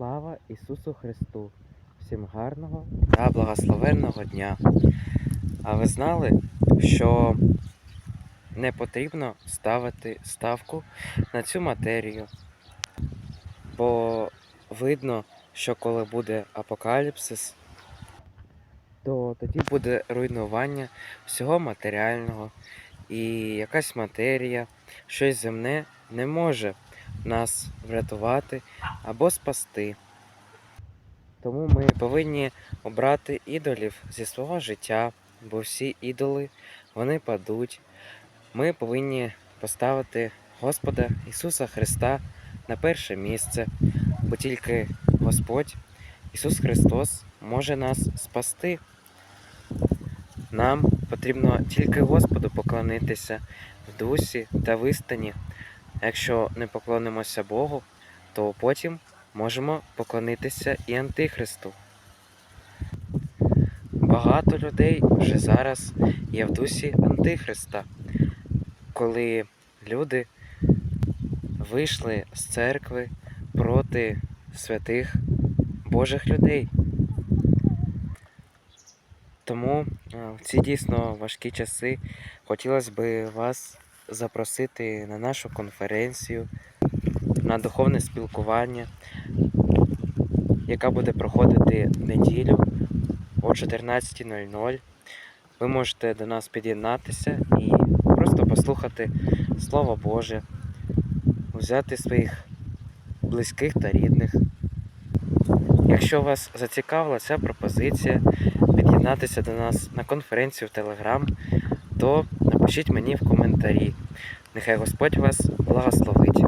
Слава Ісусу Христу! Всім гарного та благословенного дня! А ви знали, що не потрібно ставити ставку на цю матерію? Бо видно, що коли буде апокаліпсис, то тоді буде руйнування всього матеріального, і якась матерія, щось земне не може нас врятувати або спасти. Тому ми повинні обрати ідолів зі свого життя, бо всі ідоли вони падуть. Ми повинні поставити Господа Ісуса Христа на перше місце, бо тільки Господь Ісус Христос може нас спасти. Нам потрібно тільки Господу поклонитися в дусі та в істині. Якщо не поклонимося Богу, то потім можемо поклонитися і Антихристу. Багато людей вже зараз є в дусі Антихриста, коли люди вийшли з церкви проти святих Божих людей. Тому е, в ці дійсно важкі часи хотілося б вас запросити на нашу конференцію, на духовне спілкування, яка буде проходити неділю о 14.00. Ви можете до нас під'єднатися і просто послухати Слово Боже, взяти своїх близьких та рідних. Якщо вас зацікавила ця пропозиція, під'єднатися до нас на конференцію в Телеграм, то напишіть мені в коментарі. Нехай Господь вас благословить.